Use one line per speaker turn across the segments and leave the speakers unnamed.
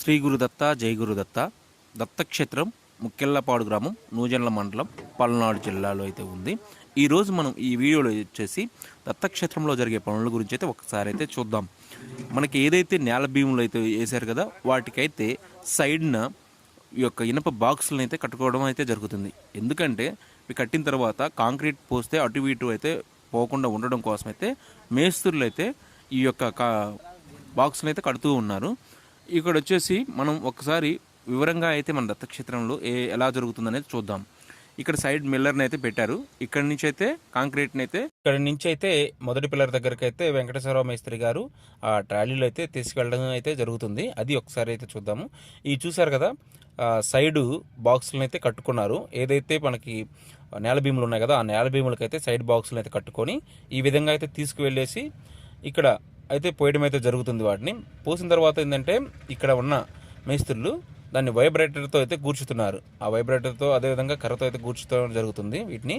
శ్రీ గురుదత్త జై గురుదత్త దత్తక్షేత్రం ముక్కెళ్ళపాడు గ్రామం నూజెండ్ల మండలం పల్నాడు జిల్లాలో అయితే ఉంది. ఈరోజు మనం ఈ వీడియోలో వచ్చేసి దత్తక్షేత్రంలో జరిగే పనుల గురించి అయితే ఒకసారి అయితే చూద్దాం. మనకి ఏదైతే నేల భీములు అయితే వేశారు కదా వాటికైతే సైడ్న ఈ యొక్క ఇనప బాక్సులను అయితే కట్టుకోవడం అయితే జరుగుతుంది. ఎందుకంటే ఇవి కట్టిన తర్వాత కాంక్రీట్ పోస్తే అటు ఇటు అయితే పోకుండా ఉండడం కోసం అయితే మేస్త్రులు అయితే ఈ యొక్క కా బాక్సులను అయితే కడుతూ ఉన్నారు. ఇక్కడ వచ్చేసి మనం ఒకసారి వివరంగా అయితే మన దత్తక్షేత్రంలో ఏ ఎలా జరుగుతుందనేది చూద్దాం. ఇక్కడ సైడ్ మిల్లర్ని అయితే పెట్టారు. ఇక్కడ నుంచి అయితే కాంక్రీట్ని అయితే ఇక్కడ నుంచి అయితే మొదటి పిల్లర్ దగ్గరికి అయితే వెంకటేశ్వరరావు మేస్త్రి గారు ఆ ట్రాలీలో అయితే తీసుకెళ్ళడం అయితే జరుగుతుంది. అది ఒకసారి అయితే చూద్దాము. ఈ చూసారు కదా సైడ్ సైడు బాక్సులను అయితే కట్టుకున్నారు. ఏదైతే మనకి నేల భీములు ఉన్నాయి కదా ఆ నేల భీములకైతే సైడ్ బాక్సులను అయితే కట్టుకొని ఈ విధంగా అయితే తీసుకువెళ్ళేసి ఇక్కడ అయితే పోయడం అయితే జరుగుతుంది వాటిని. పోసిన తర్వాత ఏంటంటే ఇక్కడ ఉన్న మేస్త్రులు దాన్ని వైబ్రేటర్తో అయితే కూర్చుతున్నారు ఆ వైబ్రేటర్తో అదేవిధంగా కర్రతో అయితే కూర్చుతూ జరుగుతుంది వీటిని.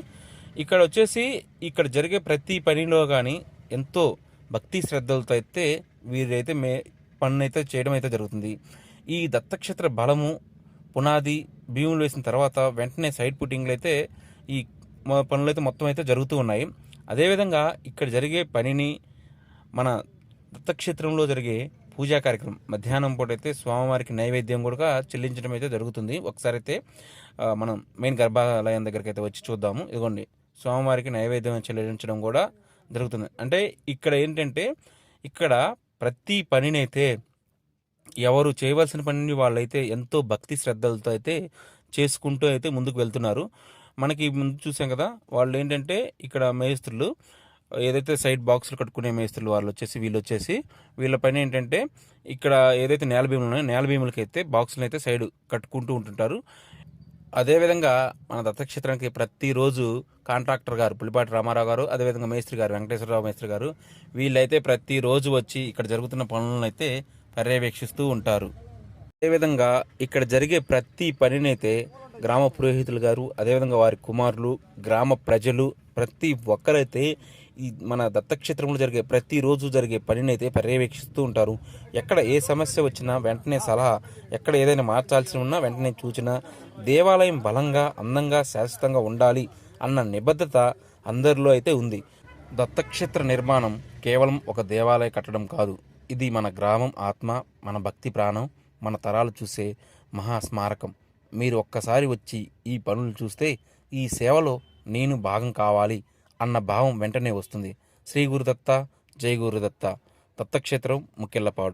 ఇక్కడ వచ్చేసి ఇక్కడ జరిగే ప్రతి పనిలో కానీ ఎంతో భక్తి శ్రద్ధలతో అయితే వీరైతే మే పనులు అయితే చేయడం అయితే జరుగుతుంది. ఈ దత్తక్షేత్ర బలము పునాది భీములు వేసిన తర్వాత వెంటనే సైడ్ పుట్టింగ్లు అయితే ఈ పనులు అయితే మొత్తం అయితే జరుగుతూ ఉన్నాయి. అదేవిధంగా ఇక్కడ జరిగే పనిని మన దత్తక్షేత్రంలో జరిగే పూజా కార్యక్రమం. మధ్యాహ్నం పూట అయితే స్వామివారికి నైవేద్యం కూడా చెల్లించడం అయితే జరుగుతుంది. ఒకసారి అయితే మనం మెయిన్ గర్భాలయం దగ్గరికి అయితే వచ్చి చూద్దాము. ఇదిగోండి స్వామివారికి నైవేద్యం చెల్లించడం కూడా జరుగుతుంది. అంటే ఇక్కడ ఏంటంటే ఇక్కడ ప్రతి పనినైతే ఎవరు చేయవలసిన పనిని వాళ్ళైతే ఎంతో భక్తి శ్రద్ధలతో అయితే చేసుకుంటూ అయితే ముందుకు వెళ్తున్నారు. మనకి ముందు చూసాం కదా వాళ్ళు ఏంటంటే ఇక్కడ మేస్త్రులు ఏదైతే సైడ్ బాక్సులు కట్టుకునే మేస్త్రులు వాళ్ళు వచ్చేసి వీళ్ళు వచ్చేసి వీళ్ళ పని ఏంటంటే ఇక్కడ ఏదైతే నేల భీములు ఉన్నాయో నేల భీములకి అయితే బాక్సులు అయితే సైడ్ కట్టుకుంటూ ఉంటుంటారు. అదేవిధంగా మన దత్తక్షేత్రానికి ప్రతిరోజు కాంట్రాక్టర్ గారు పులిపాటి రామారావు గారు అదేవిధంగా మేస్త్రి గారు వెంకటేశ్వరరావు మేస్త్రి గారు వీళ్ళైతే ప్రతిరోజు వచ్చి ఇక్కడ జరుగుతున్న పనులను అయితే పర్యవేక్షిస్తూ ఉంటారు. అదేవిధంగా ఇక్కడ జరిగే ప్రతి పనినైతే గ్రామ పురోహితులు గారు అదేవిధంగా వారి కుమారులు గ్రామ ప్రజలు ప్రతి ఒక్కరైతే ఈ మన దత్తక్షేత్రంలో జరిగే ప్రతిరోజు జరిగే పనినైతే పర్యవేక్షిస్తూ ఉంటారు. ఎక్కడ ఏ సమస్య వచ్చినా వెంటనే సలహా ఎక్కడ ఏదైనా మార్చాల్సి ఉన్నా వెంటనే సూచన దేవాలయం బలంగా అందంగా శాశ్వతంగా ఉండాలి అన్న నిబద్ధత అందరిలో అయితే ఉంది. దత్తక్షేత్ర నిర్మాణం కేవలం ఒక దేవాలయ కట్టడం కాదు. ఇది మన గ్రామం ఆత్మ మన భక్తి ప్రాణం. మన తరాలు చూసే మహాస్మారకం. మీరు ఒక్కసారి వచ్చి ఈ పనులు చూస్తే ఈ సేవలో నేను భాగం కావాలి అన్న భావం వెంటనే వస్తుంది. శ్రీ గురుదత్త జై గురుదత్త. దత్తక్షేత్రం ముఖ్యల్లపాడు